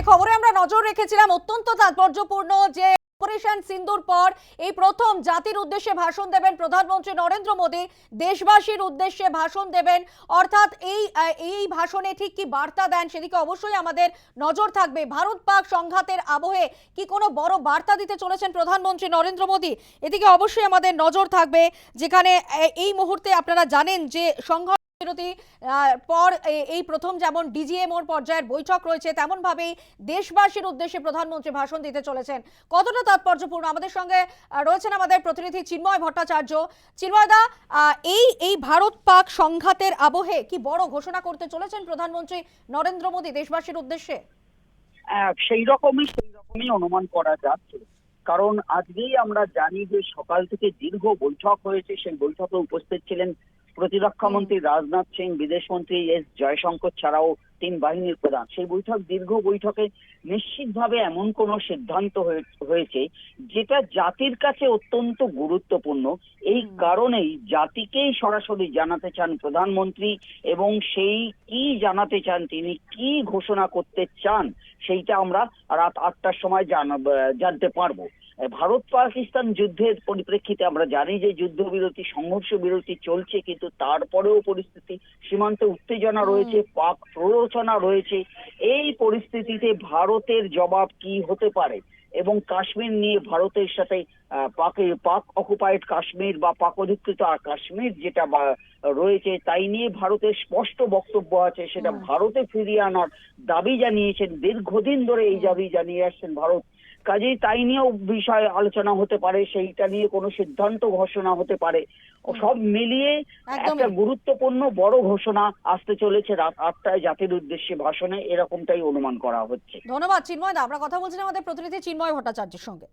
যে খবরে আমরা নজর রেখেছিলাম, অত্যন্ত তাৎপর্যপূর্ণ যে অপারেশন সিন্দুর পর এই প্রথম জাতির উদ্দেশ্যে ভাষণ দেবেন প্রধানমন্ত্রী নরেন্দ্র মোদী, দেশবাসীর উদ্দেশ্যে ভাষণ দেবেন। অর্থাৎ এই এই ভাষণে ঠিক কি বার্তা দেন সেদিকে অবশ্যই আমাদের নজর থাকবে। ভারত পাক সংঘাতের আবহে কি কোনো বড় বার্তা দিতে চলেছেন প্রধানমন্ত্রী নরেন্দ্র মোদী? এদিকে অবশ্যই আমাদের নজর থাকবে, যেখানে এই মুহূর্তে আপনারা জানেন যে সংঘাত বিরতি পর এই প্রথম যেমন পর্যায়ের বৈঠক রয়েছে দেশবাসীর উদ্দেশ্যে প্রধানমন্ত্রী ভাষণ দিতে চলেছেন। কতটা তাৎপর্যপূর্ণ? আমাদের সঙ্গে রয়েছেন আমাদের প্রতিনিধি চিন্ময় ভট্টাচার্য। চিন্ময়দা এই এই ভারত পাক সংঘাতের আবহে কি বড় ঘোষণা করতে চলেছেন প্রধানমন্ত্রী নরেন্দ্র মোদী দেশবাসীর উদ্দেশ্যে? সেই রকমই সেই রকমই অনুমান করা যাচ্ছে। কারণ আজকেই আমরা জানি যে সকাল থেকে দীর্ঘ বৈঠক হয়েছে, সেই বৈঠকে উপস্থিত ছিলেন প্রতিরক্ষা মন্ত্রী রাজনাথ সিং বিদেশ মন্ত্রী এস জয়শঙ্কর ছাড়াও তিন বাহিনীর প্রধান। সেই বৈঠক দীর্ঘ বৈঠকে নিশ্চিতভাবে এমন কোনো সিদ্ধান্ত হয়েছে যেটা জাতির কাছে অত্যন্ত গুরুত্বপূর্ণ। এই কারণেই জাতিকেই সরাসরি জানাতে চান প্রধানমন্ত্রী এবং সেই কি জানাতে চান তিনি কি ঘোষণা করতে চান সেইটা আমরা রাত আটটার সময় জানতে পারব। ভারত পাকিস্তান যুদ্ধের পরিপ্রেক্ষিতে আমরা জানি যে যুদ্ধবিরতি সংঘর্ষ বিরতি চলছে কিন্তু তারপরেও পরিস্থিতি সীমান্তে উত্তেজনা রয়েছে পাক প্ররোচনা রয়েছে। এই পরিস্থিতিতে ভারতের জবাব কি হতে পারে? এবং কাশ্মীর নিয়ে ভারতের সাথে পাকে পাক অকুপাইড কাশ্মীর বা পাক অধিকৃত কাশ্মীর যেটা রয়েছে তাই নিয়ে ভারতের স্পষ্ট বক্তব্য আছে সেটা ভারতে ফিরিয়ে আনার দাবি জানিয়েছেন দীর্ঘদিন ধরে এই দাবি জানিয়ে আসছেন ভারত। কাজেই তাই নিয়েও বিষয় আলোচনা হতে পারে সেইটা নিয়ে কোনো সিদ্ধান্ত ঘোষণা হতে পারে। সব মিলিয়ে একটা গুরুত্বপূর্ণ বড় ঘোষণা আসতে চলেছে রাত আটটায় জাতির উদ্দেশ্যে ভাষণে এরকমটাই অনুমান করা হচ্ছে। ধন্যবাদ চিন্ময়দা আমরা কথা বলছিলাম আমাদের প্রতিনিধি চিন্ময় ভট্টাচার্যের সঙ্গে।